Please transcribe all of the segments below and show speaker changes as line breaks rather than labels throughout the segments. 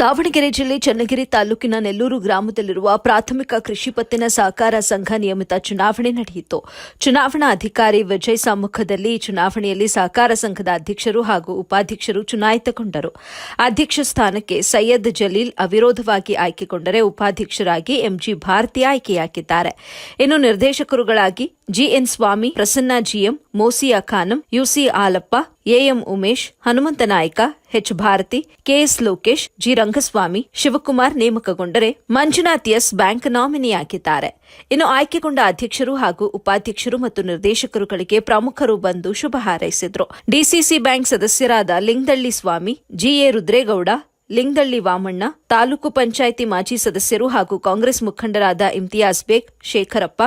ದಾವಣಗೆರೆ ಜಿಲ್ಲೆ ಚನ್ನಗಿರಿ ತಾಲೂಕಿನ ನೆಲ್ಲೂರು ಗ್ರಾಮದಲ್ಲಿರುವ ಪ್ರಾಥಮಿಕ ಕೃಷಿ ಪತ್ತಿನ ಸಹಕಾರ ಸಂಘ ನಿಯಮಿತ ಚುನಾವಣೆ ನಡೆಯಿತು. ಚುನಾವಣಾ ಅಧಿಕಾರಿ ವಿಜಯ್ ಸಮ್ಮುಖದಲ್ಲಿ ಚುನಾವಣೆಯಲ್ಲಿ ಸಹಕಾರ ಸಂಘದ ಅಧ್ಯಕ್ಷರು ಹಾಗೂ ಉಪಾಧ್ಯಕ್ಷರು ಚುನಾಯಿತಗೊಂಡರು. ಅಧ್ಯಕ್ಷ ಸ್ಥಾನಕ್ಕೆ ಸೈಯದ್ ಜಲೀಲ್ ಅವಿರೋಧವಾಗಿ ಆಯ್ಕೆಗೊಂಡರೆ ಉಪಾಧ್ಯಕ್ಷರಾಗಿ ಎಂಜಿ ಭಾರತಿ ಆಯ್ಕೆಯಾಗಿದ್ದಾರೆ. ಇನ್ನು ನಿರ್ದೇಶಕರುಗಳಾಗಿ GN Swamy, Prasanna GM, Mosiya Khanam, UC Alappa AM Umesh, Hanumantha Naik, H Bharathi, KS Lokesh, G Rangaswamy, Shivakumar ನೇಮಕಗೊಂಡರೆ Manjunath S bank ನಾಮಿನಿಯಾಗಿದ್ದಾರೆ ಇನ್ನು ಆಯ್ಕೆಗೊಂಡ ಅಧ್ಯಕ್ಷರು ಹಾಗೂ ಉಪಾಧ್ಯಕ್ಷರು ಮತ್ತು ನಿರ್ದೇಶಕರುಗಳಿಗೆ ಪ್ರಮುಖರು ಬಂದು ಶುಭ ಹಾರೈಸಿದ್ರು. ಡಿಸಿಸಿ ಬ್ಯಾಂಕ್ ಸದಸ್ಯರಾದ ಲಿಂಗದಳ್ಳಿ ಸ್ವಾಮಿ ಜಿಎ ರುದ್ರೇಗೌಡ ಲಿಂಗದಳ್ಳಿ ವಾಮಣ್ಣ, ತಾಲೂಕು ಪಂಚಾಯಿತಿ ಮಾಜಿ ಸದಸ್ಯರು ಹಾಗೂ ಕಾಂಗ್ರೆಸ್ ಮುಖಂಡರಾದ ಇಮ್ತಿಯಾಜ್ ಬೇಗ್, ಶೇಖರಪ್ಪ,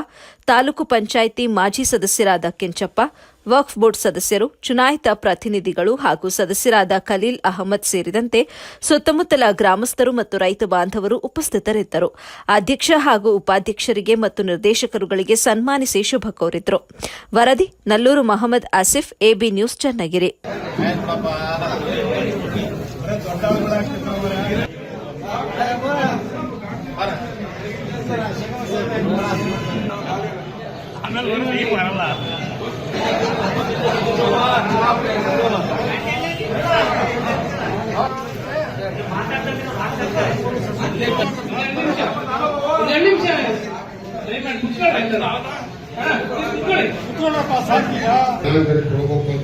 ತಾಲೂಕು ಪಂಚಾಯಿತಿ ಮಾಜಿ ಸದಸ್ಯರಾದ ಕೆಂಚಪ್ಪ, ವಕ್ಫ್ ಬೋರ್ಡ್ ಸದಸ್ಯರು, ಚುನಾಯಿತ ಪ್ರತಿನಿಧಿಗಳು ಹಾಗೂ ಸದಸ್ಯರಾದ ಖಲೀಲ್ ಅಹಮದ್ ಸೇರಿದಂತೆ ಸುತ್ತಮುತ್ತಲ ಗ್ರಾಮಸ್ಥರು ಮತ್ತು ರೈತ ಬಾಂಧವರು ಉಪಸ್ಥಿತರಿದ್ದರು. ಅಧ್ಯಕ್ಷ ಹಾಗೂ ಉಪಾಧ್ಯಕ್ಷರಿಗೆ ಮತ್ತು ನಿರ್ದೇಶಕರುಗಳಿಗೆ ಸನ್ಮಾನಿಸಿ ಶುಭ ಕೋರಿದ್ರು. ವರದಿ, ನಲ್ಲೂರು ಮಹಮ್ಮದ್ ಆಸಿಫ್ ಎಬಿ ನ್ಯೂಸ್, ಚನ್ನಗಿರಿ.
ಅಂತ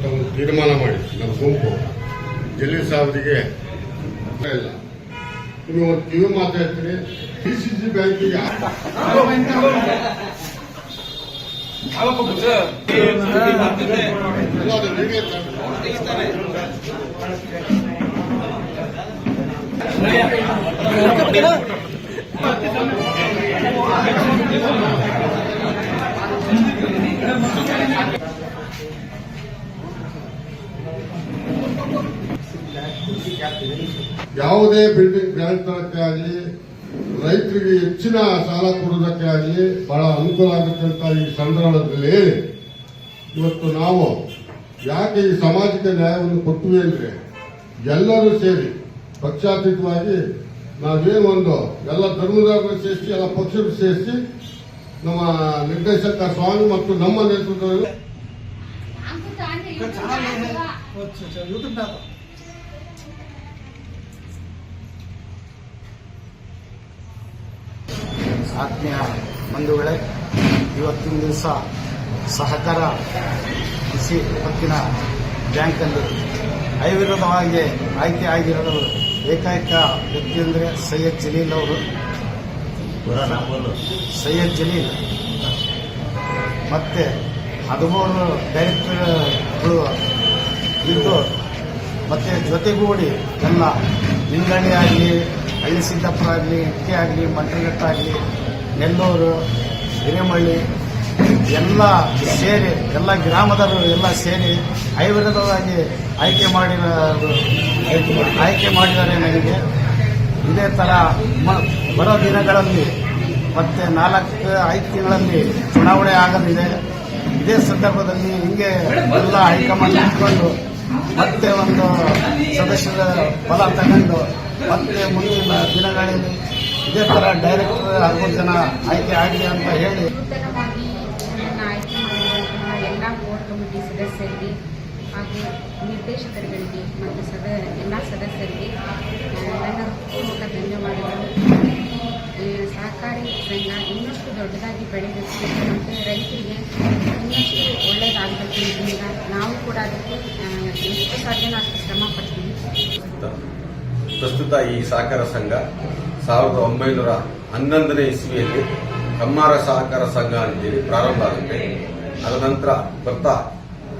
ಒಂದು ತೀರ್ಮಾನ ಮಾಡಿ ನಮ್ಮ ಗುಂಪು. ಜಲ್ಲಿ ಸಾಹೇಬರಿಗೆ ಇಲ್ಲ ನೀವು ಒಂದು ಕಿವಿ ಮಾತಾಡ್ತೀನಿ ಡಿ ಸಿ ಸಿ ಬ್ಯಾಂಕಿಗೆ ಇಲ್ಲ, ಅದು ಯಾವುದೇ ಬಿಲ್ಡಿಂಗ್ ಬ್ಯಾಂಕ್ ತರಕ್ಕೆ ಆಗಲಿ ರೈತರಿಗೆ ಹೆಚ್ಚಿನ ಸಾಲ ಕೊಡೋದಕ್ಕೆ ಆಗಲಿ ಬಹಳ ಅನುಕೂಲ ಆಗುತ್ತಂತ ಈ ಸಂದರ್ಭದಲ್ಲಿ ಇವತ್ತು ನಾವು ಯಾಕೆ ಈ ಸಾಮಾಜಿಕ ನ್ಯಾಯವನ್ನು ಕೊಟ್ಟಿವೆ ಅಂದ್ರೆ ಎಲ್ಲರೂ ಸೇರಿ ಪಕ್ಷಾತೀತವಾಗಿ ನಾವೇನು ಒಂದು ಎಲ್ಲ ಧರ್ಮದವರು ಸೇರಿಸಿ ಎಲ್ಲ ಪಕ್ಷರು ಸೇರಿಸಿ ನಮ್ಮ ನಿರ್ದೇಶಕ ಸ್ವಾಮಿ ಮತ್ತು ನಮ್ಮ ನೇತೃತ್ವದಲ್ಲಿ
ಆತ್ಮೀಯ ಬಂಧುಗಳೇ, ಇವತ್ತಿನ ದಿವಸ ಸಹಕಾರ ಕೃಷಿ ಪತ್ತಿನ ಬ್ಯಾಂಕಲ್ಲಿ ಐವಿರೋಧವಾಗಿ ಆಯ್ಕೆ ಆಗಿರೋದು ಏಕೈಕ ವ್ಯಕ್ತಿ ಅಂದರೆ ಸೈಯದ್ ಜಲೀಲ್ ಅವರು. ಸೈಯದ್ ಜಲೀಲ್. ಮತ್ತೆ ಹದಿಮೂರು ಡೈರೆಕ್ಟರ್ಗಳು ಇದ್ದು, ಮತ್ತೆ ಜೊತೆಗೂಡಿ ನನ್ನ ನಿಂಗಳ್ಳಿ ಆಗಲಿ ಹಳ್ಳಿ ಸಿದ್ದಪ್ಪರಾಗಲಿ ಆಗಲಿ ಇಟ್ಕೆ ಆಗಲಿ ಮಂತ್ರಘಟ್ಟಾಗಲಿ ನೆಲ್ಲೂರು, ಹಿರೇಮಳ್ಳಿ, ಎಲ್ಲ ಸೇರಿ, ಎಲ್ಲ ಗ್ರಾಮದವರು ಎಲ್ಲ ಸೇರಿ ಐವರದವಾಗಿ ಆಯ್ಕೆ ಮಾಡಿರ ಆಯ್ಕೆ ಮಾಡಿದ್ದಾರೆ ನನಗೆ. ಇದೇ ಥರ ಬರೋ ದಿನಗಳಲ್ಲಿ ಮತ್ತೆ ನಾಲ್ಕು ಐದು ತಿಂಗಳಲ್ಲಿ ಚುನಾವಣೆ ಆಗಲಿದೆ. ಇದೇ ಸಂದರ್ಭದಲ್ಲಿ ಹಿಂಗೆ ಎಲ್ಲ ಹೈಕಮಾಂಡ್ ಇಟ್ಕೊಂಡು ಮತ್ತೆ ಒಂದು ಸದಸ್ಯರ ಪದ ತಗೊಂಡು ಮತ್ತೆ ಮುಂದಿನ ದಿನಗಳಲ್ಲಿ ಇದೇ ತರ ಡೈರೆಕ್ಟರ್ ಅರವತ್ತು ಜನ ಆಯ್ಕೆ ಆಗಲಿ ಅಂತ ಹೇಳಿ.
ನೂತನವಾಗಿ ನನ್ನ ಆಯ್ಕೆ ಮಾಡುವಂತಹ ಎಲ್ಲ ಬೋರ್ಡ್ ಕಮಿಟಿ ಸದಸ್ಯರಿಗೆ ಹಾಗೂ ನಿರ್ದೇಶಕರುಗಳಿಗೆ ಮತ್ತು ಸದ ಎಲ್ಲ ಸದಸ್ಯರಿಗೆ ನನ್ನ ಪೂರ್ವಕ ಧನ್ಯವಾದಗಳು. ಈ ಸಹಕಾರಿ ಸಂಘ ಇನ್ನಷ್ಟು ದೊಡ್ಡದಾಗಿ ಬೆಳೆದಕ್ಕೆ ಮತ್ತು ರೈತರಿಗೆ ಇನ್ನಷ್ಟು ಒಳ್ಳೆಯದಾಗಬೇಕು ಇದರಿಂದ ನಾವು ಕೂಡ ಅದಕ್ಕೆ ಎಷ್ಟು ಸಾಧ್ಯನೋ ಅಷ್ಟು ಶ್ರಮ ಪಡ್ತೀವಿ.
ಪ್ರಸ್ತುತ ಈ ಸಹಕಾರ ಸಂಘ ಸಾವಿರದ ಒಂಬೈನೂರ ಹನ್ನೊಂದನೇ ಇಸ್ವಿಯಲ್ಲಿ ಕಮ್ಮಾರ ಸಹಕಾರ ಸಂಘ ಅಂತೇಳಿ ಪ್ರಾರಂಭ ಆಗುತ್ತೆ. ಅದರ ನಂತರ ಬರ್ತಾ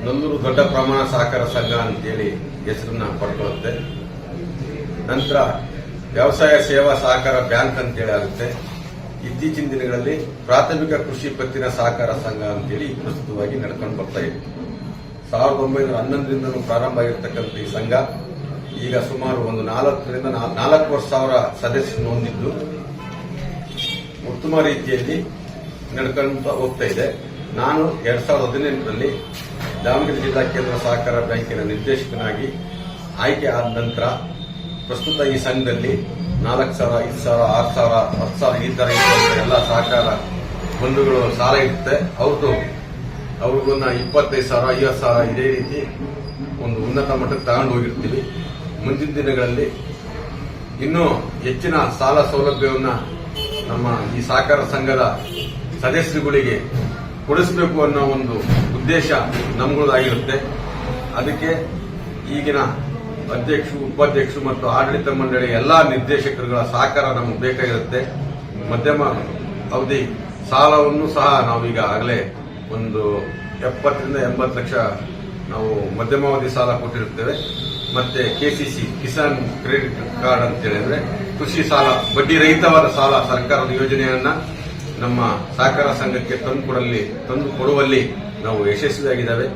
ನಲ್ಲೂರು ದೊಡ್ಡ ಪ್ರಮಾಣ ಸಹಕಾರ ಸಂಘ ಅಂತೇಳಿ ಹೆಸರನ್ನ ಪಡ್ಕೊಳ್ಳುತ್ತೆ ನಂತರ ವ್ಯವಸಾಯ ಸೇವಾ ಸಹಕಾರ ಬ್ಯಾಂಕ್ ಅಂತೇಳಿ ಆಗುತ್ತೆ. ಇತ್ತೀಚಿನ ದಿನಗಳಲ್ಲಿ ಪ್ರಾಥಮಿಕ ಕೃಷಿ ಪತ್ತಿನ ಸಹಕಾರ ಸಂಘ ಅಂತೇಳಿ ಪ್ರಸ್ತುತವಾಗಿ ನಡ್ಕೊಂಡು ಬರ್ತಾ ಇದೆ. ಸಾವಿರದ ಒಂಬೈನೂರ ಹನ್ನೊಂದರಿಂದಲೂ ಪ್ರಾರಂಭ ಆಗಿರ್ತಕ್ಕಂಥ ಈ ಸಂಘ ಈಗ ಸುಮಾರು ಒಂದು ನಾಲ್ಕರಿಂದ ನಾಲ್ಕೂವರೆ ಸಾವಿರ ಸದಸ್ಯರು ಹೊಂದಿದ್ದು ಉತ್ತಮ ರೀತಿಯಲ್ಲಿ ನಡ್ಕೊಂಡ ಹೋಗ್ತಾ ಇದೆ. ನಾನು ಎರಡ್ ಸಾವಿರದ ಹದಿನೆಂಟರಲ್ಲಿ ದಾವಣಗೆರೆ ಜಿಲ್ಲಾ ಕೇಂದ್ರ ಸಹಕಾರ ಬ್ಯಾಂಕಿನ ನಿರ್ದೇಶಕನಾಗಿ ಆಯ್ಕೆ ಆದ ನಂತರ ಪ್ರಸ್ತುತ ಈ ಸಂಘದಲ್ಲಿ ನಾಲ್ಕು ಸಾವಿರ, ಐದು ಸಾವಿರ, ಆರು ಸಾವಿರ, ಹತ್ತು ಸಾವಿರ ಈ ಥರ ಎಲ್ಲ ಸಹಕಾರ ಬಂಧುಗಳು ಸಾಲ ಇರುತ್ತೆ. ಅವ್ರದ್ದು ಅವ್ರಿಗೊಂದು ಇಪ್ಪತ್ತೈದು ಸಾವಿರ, ಐವತ್ತು ಸಾವಿರ ಇದೇ ರೀತಿ ಒಂದು ಉನ್ನತ ಮಟ್ಟಕ್ಕೆ ತಗೊಂಡು ಹೋಗಿರ್ತೀವಿ. ಮುಂದಿನ ದಿನಗಳಲ್ಲಿ ಇನ್ನೂ ಹೆಚ್ಚಿನ ಸಾಲ ಸೌಲಭ್ಯವನ್ನು ನಮ್ಮ ಈ ಸಹಕಾರ ಸಂಘದ ಸದಸ್ಯರುಗಳಿಗೆ ಕೊಡಿಸಬೇಕು ಅನ್ನೋ ಒಂದು ಉದ್ದೇಶ ನಮ್ಗಳದಾಗಿರುತ್ತೆ. ಅದಕ್ಕೆ ಈಗಿನ ಅಧ್ಯಕ್ಷರು ಉಪಾಧ್ಯಕ್ಷರು ಮತ್ತು ಆಡಳಿತ ಮಂಡಳಿ ಎಲ್ಲಾ ನಿರ್ದೇಶಕರುಗಳ ಸಹಕಾರ ನಮಗೆ ಬೇಕಾಗಿರುತ್ತೆ. ಮಧ್ಯಮ ಅವಧಿ ಸಾಲವನ್ನು ಸಹ ನಾವೀಗ ಆಗಲೇ ಒಂದು ಎಪ್ಪತ್ತರಿಂದ ಎಂಬತ್ತು ಲಕ್ಷ ನಾವು ಮಧ್ಯಮಾವಧಿ ಸಾಲ ಕೊಟ್ಟಿರುತ್ತೇವೆ. ಮತ್ತೆ ಕೆಸಿಸಿ ಕಿಸಾನ್ ಕ್ರೆಡಿಟ್ ಕಾರ್ಡ್ ಅಂತ ಹೇಳಿದ್ರೆ ಕೃಷಿ ಸಾಲ, ಬಡ್ಡಿ ರಹಿತವಾದ ಸಾಲ ಸರ್ಕಾರದ ಯೋಜನೆಯನ್ನ ನಮ್ಮ ಸಹಕಾರ ಸಂಘಕ್ಕೆ ತಂದು ಕೊಡಲಿ, ತಂದು ಕೊಡುವಲ್ಲಿ ನಾವು ಯಶಸ್ವಿಯಾಗಿದ್ದಾವೆ.